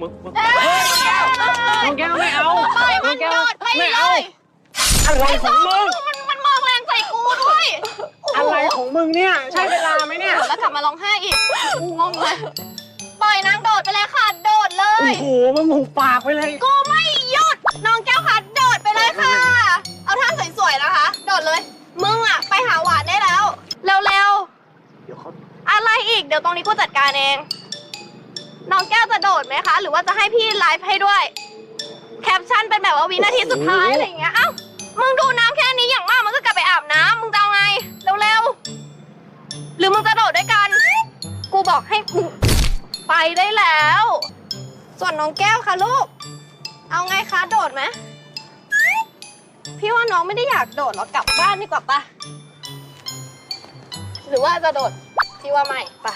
มึงมึงเอ้ยน้องแก้วไม่เอาปล่อยมันน้องแก้วโดดไปไม่เลเอายอะไรของมึงมันมันมองแรงใส่กูด้วย อะไรของมึงเนี่ย ใช่เวลาไหมเนี่ย แล้วกลับมาร้องไห้อีกกูงงเลยปล่อยนางโดดไปเลยค่ะโดดเลโอ้ยโหมึงหูปากไปเลยกูไม่หยุดน้องแก้วค่ะโดดไปเลยค่ะ เอาท่าสวยๆนะคะ โดดเลย มึงอะไปหาหวานได้แล้วเร็วเดี๋ยวเขาๆอะไรอีกเดี๋ยวตรงนี้กูจัดการเอง น้องแก้วจะโดดไหมคะ หรือว่าจะให้พี่ไลฟ์ให้ด้วย แคปชั่นเป็นแบบว่าวินาทีสุดท้ายอะไรอย่างเงี้ยเอ้ามึงดูน้ำแค่นี้อย่างมากมันก็กลับไปอาบน้ำมึงจะเอาไงเร็วๆหรือมึงจะโดดด้วยกัน กูบอกให้มึงไปได้แล้ว ส่วนน้องแก้วค่ะลูก เอาไงคะโดดไหมพี่ว่าน้องไม่ได้อยากโดดหรอกกลับบ้านดีกว่าปะหรือว่าจะโดดพี่ว่าไม่ปะ